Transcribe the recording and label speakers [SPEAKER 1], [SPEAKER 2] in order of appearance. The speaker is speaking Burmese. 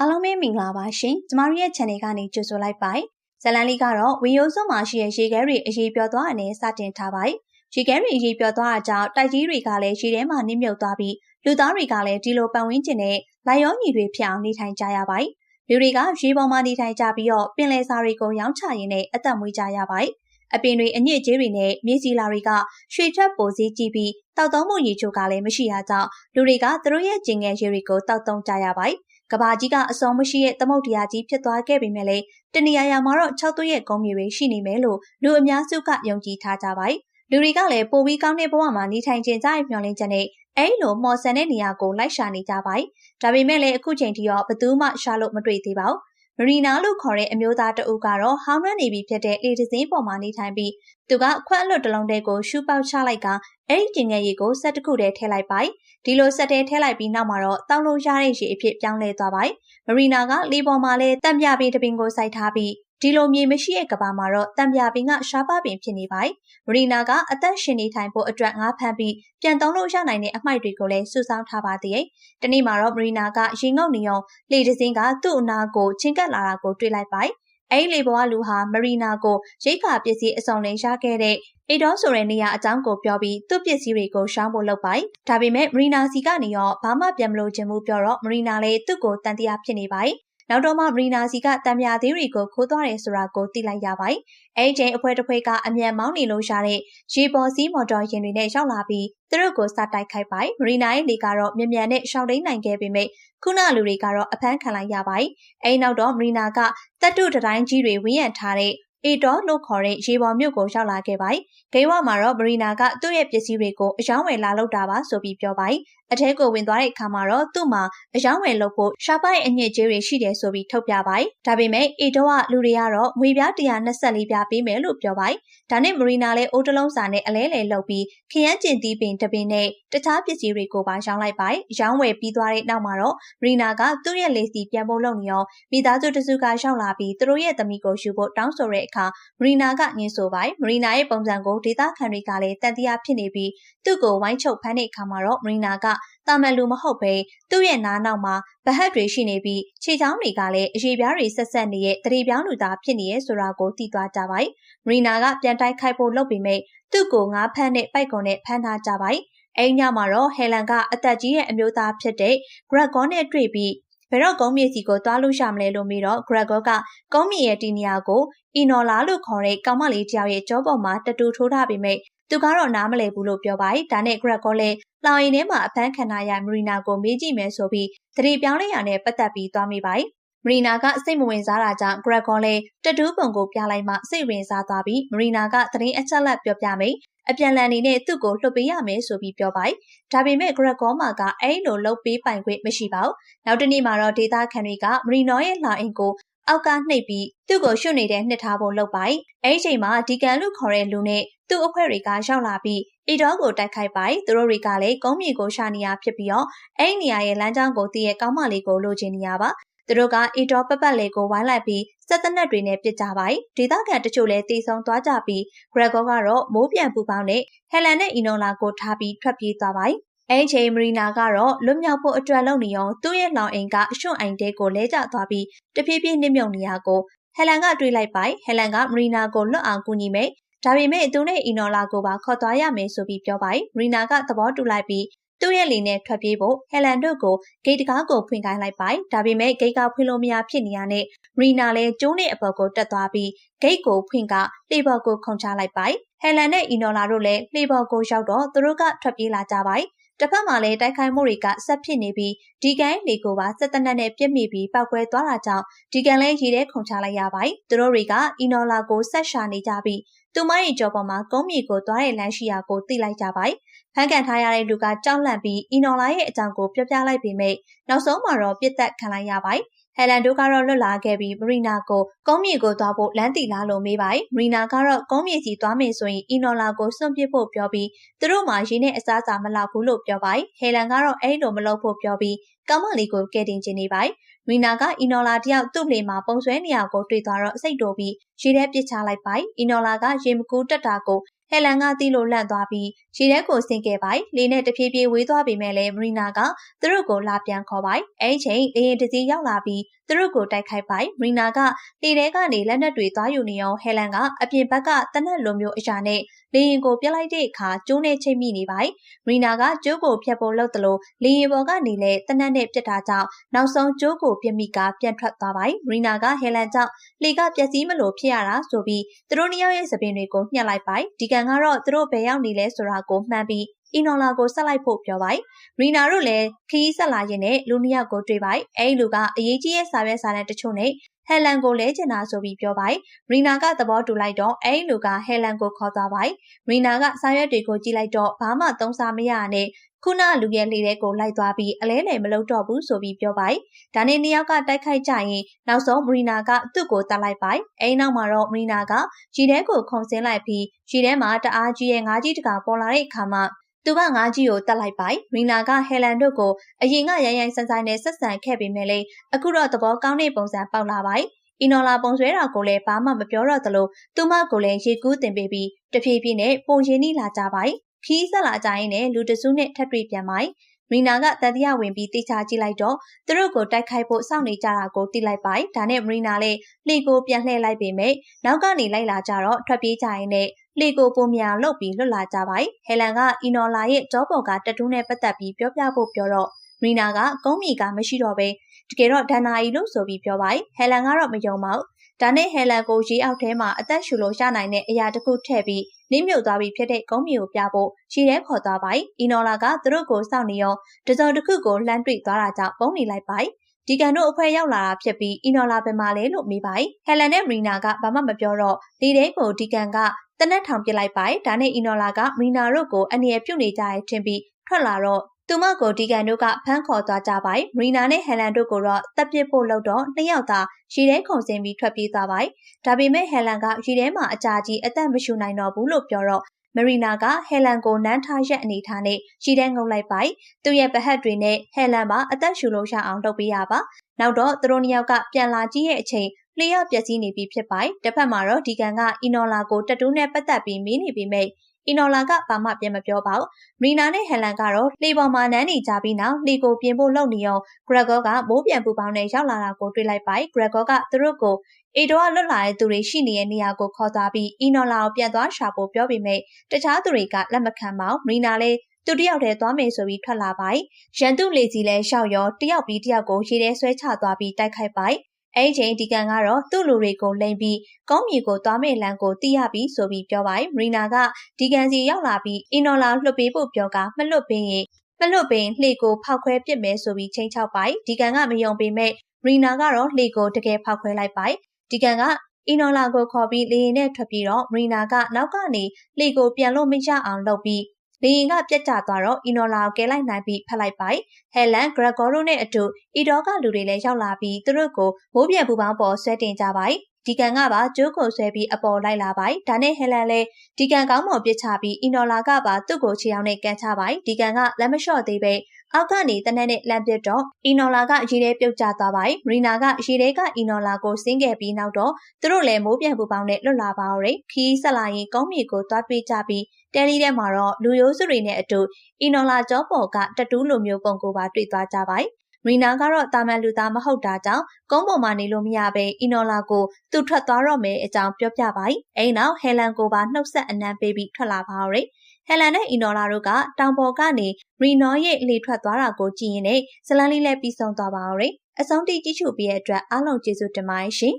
[SPEAKER 1] အားလုံးပဲမင်္ဂလာပါရှင်ကျမတို့ရဲ့ channel ကနေကြိုဆိုလိုက်ပါတယ်ဇလန်လေးကတော့ဝင်းရိုးစွန်းမှာရှိတဲ့ရေခဲတွေအရေးပြောသွားအနေစတင်ထားပါတယ်ရေခဲတွေအရေးပြောသွားတာကြောင့်တိုက်ကြီးတွေကလည်းရေထဲမှာနစ်မြုပ်သွားပြီးလူသားတွေကလည်းဒီလိုပတ်ဝန်းကျင်နဲ့လိုက်ရောညီတွေဖြစ်အောင်နေထိုင်ကြရပါတယ်လူတွေကရေပေါ်မှာနေထိုင်ကြပြီးတော့ပင်လယ်စာတွေကိုရောင်းချရင်းနဲ့အသက်မွေးကြရပါတယ်အပင်တွေအညစ်အကြေးတွေနဲ့မြေစီလာတွေကရွှေထွက်ပိုစည်းကြည့်ပြီးတောက်သုံးမှုရေချိုကလည်းမရှိရကြောင်းလူတွေကသူတို့ရဲ့ကျင်ငယ်ရေတွေကိုတောက်သုံးကြရပါတယ် ကဘာကြီးကအစုံမရှိတဲ့သမုတ်တရားကြီးဖြစ်သွားခဲ့ပေမဲ့လည်းတနေရာရာမှာတော့၆သွေးရဲ့ကုန်းမြေတွေရှိနေမယ်လို့လူအများစုကယုံကြည်ထားကြပါတယ်။လူတွေကလည်းပိုပြီးကောင်းတဲ့ဘဝမှာနေထိုင်ကြကြရဲ့မျှော်လင့်ချက်နဲ့အဲ့လိုမော်ဆန်တဲ့နေရာကိုလိုက်ရှာနေကြပါတယ်။ဒါပေမဲ့လည်းအခုချိန်ထိတော့ဘသူမှရှာလို့မတွေ့သေးပါဘူး။ မရီနာလို့ခေါ်တဲ့အမျိုးသားတအုပ်ကတော့ဟောင်းရနေပြီဖြစ်တဲ့လေတစင်းပေါ်မှာနေထိုင်ပြီးသူကခွက်အလွတ်တလုံးတဲကိုရှူပေါက်ချလိုက်ကအဲ့ဒီကျင်ငယ်ရီကိုဆက်တစ်ခုတည်းထည့်လိုက်ပါတယ်ဒီလိုဆက်တဲထဲလိုက်ပြီးနောက်မှာတော့တောက်လို့ရတဲ့ရေအဖြစ်ပြောင်းလဲသွားပါတယ်။မရီနာကလေပေါ်မှာလဲတံပြပင်တပင်ကိုစိုက်ထားပြီး ဒီလိုမြေမရှိတဲ့ကဘာမှာတော့တံပြပင်ကရှားပါပင်ဖြစ်နေပါတယ်။မရီနာကအသက်ရှင်နေထိုင်ဖို့အတွက်ငါးဖမ်းပြီးပြန်သုံးလို့ရနိုင်တဲ့အမိုက်တွေကိုလည်းစုဆောင်းထားပါသေးတယ်။ဒီနေ့မှာတော့မရီနာကရင်ငုံနေအောင်လေတစင်းကသူ့အနာကိုချင်းကပ်လာတာကိုတွေ့လိုက်ပါတယ်။အဲဒီလေပေါ်ကလူဟာမရီနာကိုရိတ်ခါပစ္စည်းအစုံလင်ရခဲ့တဲ့အေဒေါဆိုတဲ့နေရာအကြောင်းကိုပြောပြီးသူ့ပစ္စည်းတွေကိုရှောင်းဖို့လုပ်ပိုင်။ဒါပေမဲ့မရီနာစီကနေရောဘာမှပြန်မလို့ခြင်းမှုပြောတော့မရီနာလည်းသူ့ကိုတန်တရားဖြစ်နေပါတယ်။ နောက်တော့မှမရီနာစီကတံမြာသေးတွေကိုခိုးသွားတယ်ဆိုတာကိုသိလိုက်ရပါတယ်။အဲဒီချိန်အဖွဲတစ်ဖွဲကအမြန်မောင်းနေလို့ရတဲ့ရေပေါ်စီးမော်တော်ယာဉ်တွေနဲ့ရောက်လာပြီးသူတို့ကိုစတိုက်ခိုက်ပါတယ်။မရီနာရဲ့လေကတော့မြန်မြန်နဲ့ရှောင်းတိန်နိုင်ခဲ့ပေမဲ့ခုနလူတွေကတော့အဖမ်းခံလိုက်ရပါတယ်။အဲဒီနောက်တော့မရီနာကတပ်တုတတိုင်းကြီးတွေဝင်းရံထားတဲ့အေတော်လို့ခေါ်တဲ့ရေပေါ်မြို့ကိုရောက်လာခဲ့ပါတယ်။ဂိမ်းဝမှာတော့မရီနာကသူ့ရဲ့ပစ္စည်းတွေကိုအယောင်းဝယ်လာလုပ်တာပါဆိုပြီးပြောပါတယ်။ အထဲကိုဝင်သွားတဲ့အခါမှာတော့သူ့မှာအယောင်းဝယ်လုပ်ဖို့ရှာပိုက်အညစ်အကြေးတွေရှိတယ်ဆိုပြီးထုတ်ပြပါတယ်။ဒါပေမဲ့အေတော်ကလူတွေကတော့ငွေပြား124ပြားပေးမယ်လို့ပြောပါတယ်။ဒါနဲ့မရီနာလည်းအိုးတလုံးစာနဲ့အလဲလဲလုပ်ပြီးခရမ်းကျင်သီးပင်တပင်နဲ့တခြားပစ္စည်းတွေကိုပါရောင်းလိုက်ပါတယ်။ရောင်းဝယ်ပြီးသွားတဲ့နောက်မှာတော့မရီနာကသူ့ရဲ့လေစီပြန်ဖို့လုပ်နေအောင်မိသားစုတစုကရောက်လာပြီးသူတို့ရဲ့သမီးကိုယူဖို့တောင်းဆိုတဲ့အခါမရီနာကညှင်းဆိုပါတယ်။မရီနာရဲ့ပုံစံကိုဒေသခံတွေကလည်းတန်တရားဖြစ်နေပြီးသူ့ကိုဝိုင်းချုပ်ဖမ်းတဲ့အခါမှာတော့မရီနာကတာမန်လူမဟုတ်ပဲသူ့ရဲ့နားနောက်မှာဗဟတ်တွေရှိနေပြီးခြေချောင်းတွေကလည်းအရေးပြားတွေဆက်ဆက်နေတဲ့တရေပြောင်းလူသားဖြစ်နေရဲ့ဆိုတာကိုသိသွားကြပါတယ်။မရီနာကပြန်တိုက်ခိုက်ဖို့လုပ်ပေမဲ့သူ့ကိုငါးဖမ်းတဲ့ပိုက်ကွန်နဲ့ဖမ်းထားကြပါတယ်။အဲဒီညမှာတော့ဟယ်လန်ကအသက်ကြီးရဲ့အမျိုးသားဖြစ်တဲ့ဂရက်ဂေါနဲ့တွေ့ပြီးဘယ်တော့ကုန်းမြေစီကိုသွားလို့ရမလဲလို့မေးတော့ဂရက်ဂေါကကုန်းမြေရဲ့တီနီယာကိုအီနော်လာလို့ခေါ်တဲ့ကောင်မလေးတယောက်ရဲ့ကြောပေါ်မှာတတူထိုးထားပေမဲ့သူကတော့နားမလည်ဘူးလို့ပြောပါတယ်။ဒါနဲ့ဂရက်ဂေါလည်း လောင်ရင်ထဲမှာအဖမ်းခံထားရမရီနာကိုမေးကြည့်မယ်ဆိုပြီးတတိပြောင်းလဲရနဲ့ပတ်သက်ပြီးသွားမိပါတယ်။မရီနာကစိတ်မဝင်စားတာကြောင့်ဂရက်ဂေါလည်းတတူးပုံကိုပြလိုက်မှစိတ်ဝင်စားသွားပြီးမရီနာကသတင်းအချက်လက်ပြောပြမိအပြန်လန်နေနဲ့သူ့ကိုလှုပ်ပေးရမယ်ဆိုပြီးပြောပါတယ်။ဒါပေမဲ့ဂရက်ဂေါမာကအဲ့လိုလှုပ်ပေးပိုင်ခွင့်မရှိပါဘူး။နောက်တနေ့မှာတော့ဒေတာခန်တွေကမရီနော်ရဲ့လာအိမ်ကိုအောက်ကနှိပ်ပြီးသူ့ကိုရှုပ်နေတဲ့နှစ်ထားဖို့လုပ်ပိုက်အဲ့ဒီချိန်မှာဒီကန်လို့ခေါ်တဲ့လူနဲ့ သူ့အဖွဲ့တွေကရောက်လာပြီးအီဒေါကိုတိုက်ခိုက်ပိုက်သူတို့တွေကလည်းကုန်းမြေကိုရှာနေရဖြစ်ပြီးတော့အဲ့ဒီနေရာရဲ့လမ်းကြောင်းကိုတည့်ရဲ့ကောင်းမလေးကိုလိုချင်နေရပါသူတို့ကအီဒေါပပတ်လေကိုဝိုင်းလိုက်ပြီးစက်တနက်တွေနဲ့ပစ်ကြပါတယ်ဒေသခံတချို့လည်းတီဆုံသွားကြပြီးဂရက်ဂေါကတော့မိုးပြန်ပူပေါင်းနဲ့ဟယ်လန်နဲ့အီနိုလာကိုထားပြီးထွက်ပြေးသွားပါတယ်အဲချိန်မရီနာကတော့လွတ်မြောက်ဖို့အတွက်လုပ်နေအောင်သူ့ရဲ့လောင်အိမ်ကရွှွန့်အိမ်တဲကိုလဲကျသွားပြီးတဖြည်းဖြည်းနှိမ့်မြုပ်နေရကိုဟယ်လန်ကတွေးလိုက်ပိုင်ဟယ်လန်ကမရီနာကိုလွတ်အောင်ကူညီမယ် ဒါပေမဲ့သူနဲ့အီနော်လာကိုပါခေါ်သွားရမယ်ဆိုပြီးပြောပိုင်မရီနာကသဘောတူလိုက်ပြီးသူ့ရဲ့လေနဲ့ထွက်ပြေးဖို့ဟယ်လန်တို့ကိုဂိတ်တကားကိုဖွင့်ခိုင်းလိုက်ပိုင်ဒါပေမဲ့ဂိတ်ကဖွင့်လို့မရဖြစ်နေရတဲ့မရီနာလည်းကျိုးနဲ့အပေါ်ကိုတက်သွားပြီးဂိတ်ကိုဖွင့်ကလေဘော်ကိုခုန်ချလိုက်ပိုင်ဟယ်လန်နဲ့အီနော်လာတို့လည်းလေဘော်ကိုရောက်တော့သူတို့ကထွက်ပြေးလာကြပိုင်တစ်ဖက်မှာလည်းတိုက်ခိုက်မှုတွေကဆက်ဖြစ်နေပြီးဒီကန်လေကိုပါစစ်တနက်နဲ့ပြစ်မိပြီးပောက်ကွဲသွားတာကြောင့်ဒီကန်လည်းရေထဲခုန်ချလိုက်ရပါတယ်။သူတို့တွေကအီနော်လာကိုဆက်ရှာနေကြပြီး သူမရဲ့ကြောပေါ်မှာကုန်းမြေကိုသွားတဲ့လမ်းရှိရာကိုသိလိုက်ကြပါတယ်။ဖန်ကန်ထားရတဲ့လူကကြောက်လန့်ပြီးအီနော်လာရဲ့အကြောင်းကိုပြောပြလိုက်ပေမဲ့နောက်ဆုံးမှာတော့ပြစ်သက်ခံလိုက်ရပါတယ်။ဟယ်လန်တို့ကတော့လွတ်လာခဲ့ပြီးမရီနာကိုကုန်းမြေကိုသွားဖို့လမ်းတီလာလို့မေးပါတယ်မရီနာကတော့ကုန်းမြေစီသွားမယ်ဆိုရင်အီနော်လာကိုစွန့်ပစ်ဖို့ပြောပြီးသူတို့မှရင်းနဲ့အစားအစာမလောက်ဘူးလို့ပြောပါတယ်ဟယ်လန်ကတော့အဲ့လိုမလုပ်ဖို့ပြောပြီးကောင်းမလေးကိုကဲတင်ချင်နေပါတယ် ရီနာကအီနော်လာတယောက်သူ့လေမှာပုံဆွဲနေရကိုတွေ့သွားတော့စိတ်တိုပြီးရေထဲပစ်ချလိုက်ပိုက်အီနော်လာကရေမကူးတက်တာကိုဟဲလန်ကတီးလို့လန့်သွားပြီးရေထဲကိုဆင်းခဲ့ပိုင်လေနဲ့တဖြည်းဖြည်းဝေးသွားပေမဲ့လည်းမရီနာကသူတို့ကိုလာပြန်ခေါ်ပိုင်အဲဒီချိန်လေရင်တစည်းရောက်လာပြီး သူတို့ကိုတိုက်ခိုက်ပိုင်မရီနာကလေထဲကနေလက်နက်တွေသွားယူနေအောင်ဟဲလန်ကအပြင်ဘက်ကတနက်လိုမျိုးအရာနဲ့လေရင်ကိုပြလိုက်တဲ့အခါကျိုးနဲ့ချိတ်မိနေပိုင်မရီနာကကျိုးကိုဖျက်ဖို့လုပ်သလိုလေရင်ပေါ်ကနေလည်းတနက်နဲ့ပြစ်တာကြောင့်နောက်ဆုံးကျိုးကိုပြစ်မိကပြန်ထွက်သွားပိုင်မရီနာကဟဲလန်ကြောင့်လေကပျက်စီးမလို့ဖြစ်ရတာဆိုပြီးသူတို့နှစ်ယောက်ရဲ့သပင်တွေကိုညှက်လိုက်ပိုင်ဒီကန်ကတော့သူတို့ဘယ်ရောက်နေလဲဆိုတာကိုမှန်းပြီး အီနော်လာကိုဆက်လိုက်ဖို့ပြောပိုင်ရီနာတို့လည်းခီးဆက်လာရင်နဲ့လူနှစ်ယောက်ကိုတွေ့ပိုင်အဲဒီလူကအရေးကြီးရဲ့စာရွက်စာတမ်းတချို့နဲ့ဟဲလန်ကိုလဲကျင်တာဆိုပြီးပြောပိုင်ရီနာကသဘောတူလိုက်တော့အဲဒီလူကဟဲလန်ကိုခေါ်သွားပိုင်ရီနာကစာရွက်တွေကိုကြည့်လိုက်တော့ဘာမှသုံးစားမရနဲ့ခုနလူရဲ့လေတဲ့ကိုလိုက်သွားပြီးအလဲလဲမလုပ်တော့ဘူးဆိုပြီးပြောပိုင်ဒါနဲ့နှစ်ယောက်ကတိုက်ခိုက်ကြရင်နောက်ဆုံးမရီနာကသူ့ကိုတတ်လိုက်ပိုင်အဲဒီနောက်မှာတော့မရီနာကရီထဲကိုခုန်ဆင်းလိုက်ပြီးရီထဲမှာတအားကြီးရဲ့ငါးကြီးတကောင်ပေါ်လာတဲ့အခါမှာ သူကငါးကြီးကိုတတ်လိုက်ပိုင်ရီနာကဟဲလန်တို့ကိုအရင်ကရိုင်းရိုင်းဆန်းဆန်းနဲ့ဆက်ဆံခဲ့ပေမဲ့လေအခုတော့သဘောကောင်းတဲ့ပုံစံပေါက်လာပိုင်အီနော်လာပုံဆွဲတာကိုလည်းဘာမှမပြောတော့သလိုသူမကိုလည်းရေကူးတင်ပေးပြီးတဖြည်းဖြည်းနဲ့ပုံရင်းနှီးလာကြပါ යි ခီးဆက်လာကြရင်လည်းလူတစုနဲ့ထပ်တွေ့ပြန်ပါ යි ရီနာကတတိယဝင်ပြီးတိချာကြည့်လိုက်တော့သူတို့ကိုတိုက်ခိုက်ဖို့စောင့်နေကြတာကိုသိလိုက်ပါ යි ဒါနဲ့ရီနာလည်းလှေကိုပြန်လှည့်လိုက်ပေမဲ့နောက်ကနေလိုက်လာကြတော့ထွက်ပြေးကြရင်လည်း လေကိုပုံမြန်လုပ်ပြီးလွတ်လာကြပါတယ်။ဟယ်လန်ကအီနော်လာရဲ့ကြောပေါ်ကတတူးနဲ့ပတ်သက်ပြီးပြောပြဖို့ပြောတော့ရီနာကကုန်းမီကမရှိတော့ပဲတကယ်တော့ဒန်နာယီလို့ဆိုပြီးပြောပါတယ်။ဟယ်လန်ကတော့မယုံပါဘူး။ဒါနဲ့ဟယ်လန်ကိုရေအောက်ထဲမှာအသက်ရှူလို့ရနိုင်တဲ့အရာတစ်ခုထည့်ပြီးနင်းမြုပ်သွားပြီးဖြစ်တဲ့ကုန်းမီကိုပြဖို့ရှည်ထဲခေါ်သွားပါတယ်။အီနော်လာကသူတို့ကိုစောင့်နေရောတစုံတစ်ခုကိုလှမ်းတွေ့သွားတာကြောင့်ပုံနေလိုက်ပါတယ်။ဒီကန်တို့အဖွဲရောက်လာတာဖြစ်ပြီးအီနော်လာပဲမှာလဲလို့မေးပါတယ်။ဟယ်လန်နဲ့မရီနာကဘာမှမပြောတော့လေတဲ့ကိုဒီကန်က တနက်ထောင်ပစ်လိုက်ပါတယ်ဒါနဲ့အီနော်လာကမီနာတို့ကိုအနေရပြုတ်နေကြရဲထင်ပြီးထွက်လာတော့သူမကိုဒီကန်တို့ကဖမ်းခေါ်သွားကြပါတယ်မီနာနဲ့ဟယ်လန်တို့ကိုတော့တပ်ပစ်ဖို့လုပ်တော့နှစ်ယောက်သာရေထဲခုန်ဆင်းပြီးထွက်ပြေးသွားပါတယ်ဒါပေမဲ့ဟယ်လန်ကရေထဲမှာအကြာကြီးအသက်မရှူနိုင်တော့ဘူးလို့ပြောတော့မရီနာကဟယ်လန်ကိုနန်းထားရက်အနေထားနဲ့ရှည်တဲ့ငုံလိုက်ပိုက်သူ့ရဲ့ဗဟက်တွေနဲ့ဟယ်လန်ပါအသက်ရှူလို့ရအောင်လုပ်ပေးရပါနောက်တော့သူတို့နှစ်ယောက်ကပြန်လာကြည့်ရဲ့အချိန် လျှော့ပျက်စီးနေပြီဖြစ်ပိုက်တစ်ဖက်မှာတော့ဒီကန်ကအီနော်လာကိုတတူးနဲ့ပတ်သက်ပြီးမင်းနေပြီမိတ်အီနော်လာကဘာမှပြန်မပြောပါဘူး။ရီနာနဲ့ဟယ်လန်ကတော့လေပေါ်မှာနန်းနေကြပြီးနောက်လေကိုပြင်ဖို့လုပ်နေအောင်ဂရက်ဂေါကမိုးပြန်ပူပေါင်းနဲ့ရောက်လာတာကိုတွေ့လိုက်ပါ။ဂရက်ဂေါကသူတို့ကိုအေဒိုကလွတ်လာတဲ့သူတွေရှိနေတဲ့နေရာကိုခေါ်သွားပြီးအီနော်လာကိုပြန်သွားရှာဖို့ပြောပေမဲ့တခြားသူတွေကလက်မခံပါဘူး။ရီနာလည်းသူတယောက်တည်းသွားမယ်ဆိုပြီးထွက်လာပါ။ရန်သူလေစီလဲရှောက်ရောတယောက်ပြီးတယောက်ကိုရေထဲဆွဲချသွားပြီးတိုက်ခိုက်ပါ။ အဲ့ချိန်ဒီကန်ကတော့သူ့လူတွေကိုလိန်ပြီးကုန်းမြေကိုသွားမဲ့လမ်းကိုသိရပြီဆိုပြီးပြောပါတယ်မရီနာကဒီကန်စီရောက်လာပြီးအင်နော်လာလွှတ်ပေးဖို့ပြောကမလွတ်ပင်းရင်မလွတ်ပင်လှေကိုဖောက်ခွဲပစ်မယ်ဆိုပြီးချိန်ချောက်ပိုက်ဒီကန်ကမယုံပေမဲ့ရီနာကတော့လှေကိုတကယ်ဖောက်ခွဲလိုက်ပိုက်ဒီကန်ကအီနော်လာကိုခေါ်ပြီးလေရင်နဲ့ထွက်ပြီးတော့မရီနာကနောက်ကနေလှေကိုပြန်လို့မရအောင်လုပ်ပြီး လေရင်ကပြတ်ကျသွားတော့အီနော်လာကိုကဲလိုက်နိုင်ပြီးဖက်လိုက်ပိုက်ဟဲလန်ဂရက်ဂေါရိုနဲ့အတူအီဒေါကလူတွေလည်းရောက်လာပြီးသူတို့ကိုမိုးပြန်ပူပေါင်းပေါ်ဆွဲတင်ကြပိုက် ဒီကန်ကပါကျိုးကိုဆွဲပြီးအပေါ်လိုက်လာပိုက်ဒါနဲ့ဟဲလန်လည်းဒီကန်ကောင်းမော်ပစ်ချပြီးအီနော်လာကပါသူ့ကိုခြေအောင်နဲ့ကန်ချပိုက်ဒီကန်ကလက်မလျှော့သေးပဲအောက်ကနေတနက်နဲ့လမ်းပြတော့အီနော်လာကရေထဲပြုတ်ကျသွားပါ යි ရီနာကရေထဲကအီနော်လာကိုဆင်းခဲ့ပြီးနောက်တော့သူတို့လည်းမိုးပြန်ပူပေါင်းနဲ့လွတ်လာပါရယ်ခီးဆက်လာရင်ကုန်းမြေကိုသွားတွေ့ကြပြီးတဲလီထဲမှာတော့လူရိုးစုတွေနဲ့အတူအီနော်လာကြောပေါ်ကတတူးလိုမျိုးပုံကိုပါတွေ့သွားကြပါ යි ရီနာကတော့တာမန်လူသားမဟုတ်တာကြောင့်ကုန်းပေါ်မှာနေလို့မရဘဲအီနော်လာကိုသူထွက်သွားတော့မယ်အကြောင်းပြောပြပါ යි အဲ့နောက်ဟဲလန်ကိုပါနှုတ်ဆက်အနံပေးပြီးထွက်လာပါရယ်ဟယ်လန်နဲ့အီနော်လာတို့ကတောင်ပေါ်ကနေရီနော်ရဲ့လေထွက်သွားတာကိုကြည့်ရင်လည်းဇလန်လေးလည်းပြီးဆုံးသွားပါအောင်ရယ်အဆုံးတိကြည့်ချုပ်ပြီးတဲ့အတွက်အားလုံးကျေးဇူးတင်ပါတယ်ရှင်